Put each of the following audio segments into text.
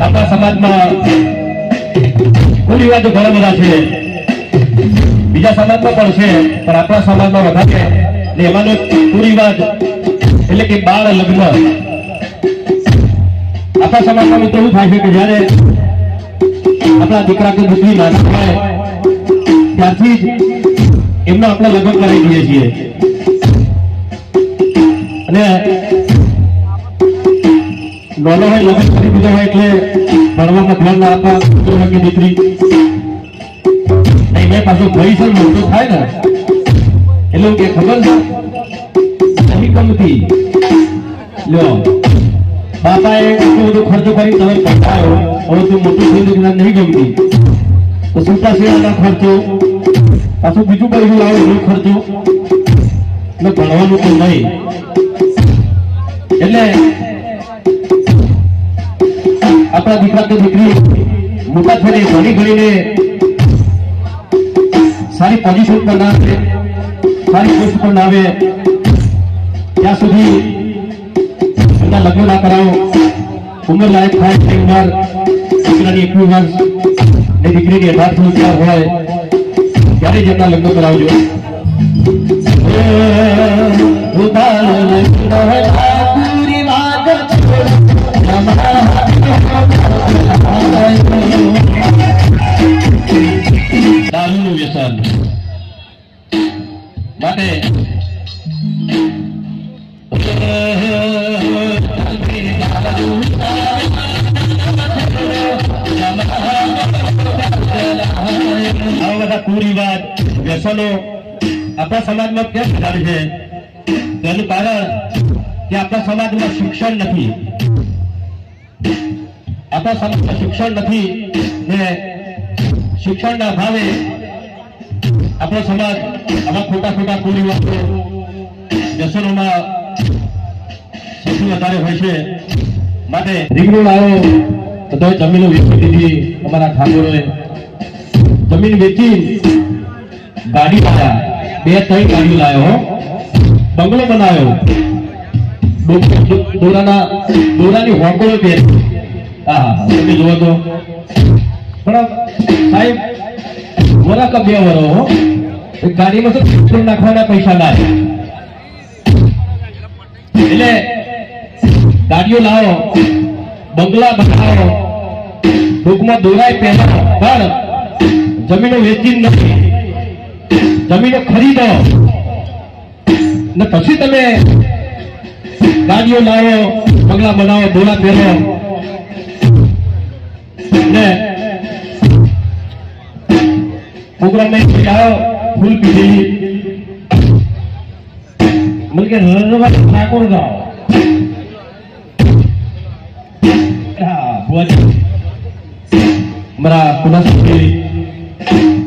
આપણા સમાજમાં કુરિવાજો ઘણા બધા છે બીજા સમાજમાં પણ છે પણ આપણા સમાજમાં વધારે ને એમાંનો કુરિવાજ એટલે કે બાળ લગ્ન આપણા સમાજમાં મિત્રો એવું થાય છે કે જ્યારે આપણા દીકરા કે દીકરી નાના હોય ત્યારથી જ એમનું આપણે લગ્ન કરી દઈએ છીએ. અને નાનો હોય લગ્ન કરી દીધો હોય એટલે ભણવામાં ધ્યાન ના આપવા પાછો ભવિષ્ય મોટો થાય ને. એટલે કે ખબર ને નહીં ગમતી. લ્યો, બાપાએ એટલો બધો ખર્ચો કરી તમે પટાયો હવે તું મોટું થઈ ગયું તો સુતા સેવાના ખર્ચો, પાછું બીજું કઈ લાવો એનો ખર્ચો? ને ભણવાનું તો નહીં. એટલે આપણા દીકરા કે દીકરી મોટા થઈને ભણી ભણીને સારી પોઝિશન પર ના આવે, સારી પોસ્ટ પર ના આવે, ત્યાં સુધી એમના લગ્ન ના કરાવો. ઉંમર લાયક થાય તે ઉંમર દીકરાની એકવીસ વર્ષ ને દીકરીની અઢાર વર્ષ હોય ત્યારે જ એમના લગ્ન કરાવજો. વ્યસન માટે કેમ છે? તેનું કારણ કે આપણા સમાજમાં શિક્ષણ નથી. આપણા શિક્ષણ નથી ને શિક્ષણના અભાવે આપણો સમાજ આવા ખોટા ખોટા કુરિવાજો વ્યસનોમાં સૌથી વધારે હોય છે. માટે દીકરો લાવો તો જમીનો વેચી દીધી અમારા ઠાકોરોએ. જમીન વેચી ગાડી લાવ્યા બે ત્રણ ગાડીઓ લાવ્યો બંગલો બનાવ્યો. દોરાના દોરાની હોંકળો હા હા, તમે જોવો તો. પણ સાહેબ વરા કબજે વરો ગાડીમાં શું પેટ્રોલ નાખવાના પૈસા લાવે એટલે ગાડીઓ લાવો, બંગલા બનાવો, ટૂંકમાં દોરાય પહેલાવો પણ જમીનો વેચી નથી. જમીનો ખરીદો. ને પછી તમે ગાડીઓ લાવો, બંગલા બનાવો, દોરા પહેરો. પ્રોગ્રામ જાઓ ફૂલ પીધી. મને કે નરેન્દ્રભાઈ ઠાકોર ગાઓ? અમારા પુનઃશ્રી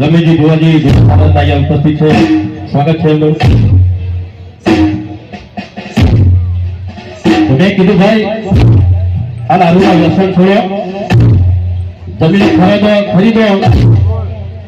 રમેશજી, ભુવાજી ભારત અહીંયા ઉપસ્થિત છે. સ્વાગત છે એમનું. મેં કીધું, ભાઈ, આ દારૂના વ્યસન છોડ્યો. જમીન ખરીદો ખરીદો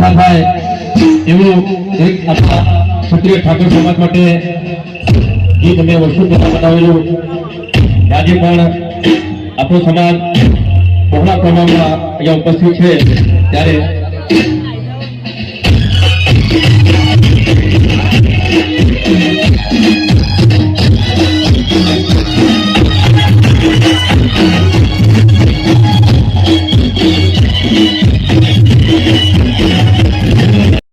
ઓછા થાય એવું એક આપણા ક્ષત્રિય ઠાકોર સમાજ માટે ગીત મેં વર્ષો પહેલા બનાવેલું. આજે પણ આપણો સમાજ બહોળા પ્રમાણમાં અહીંયા ઉપસ્થિત છે. ત્યારે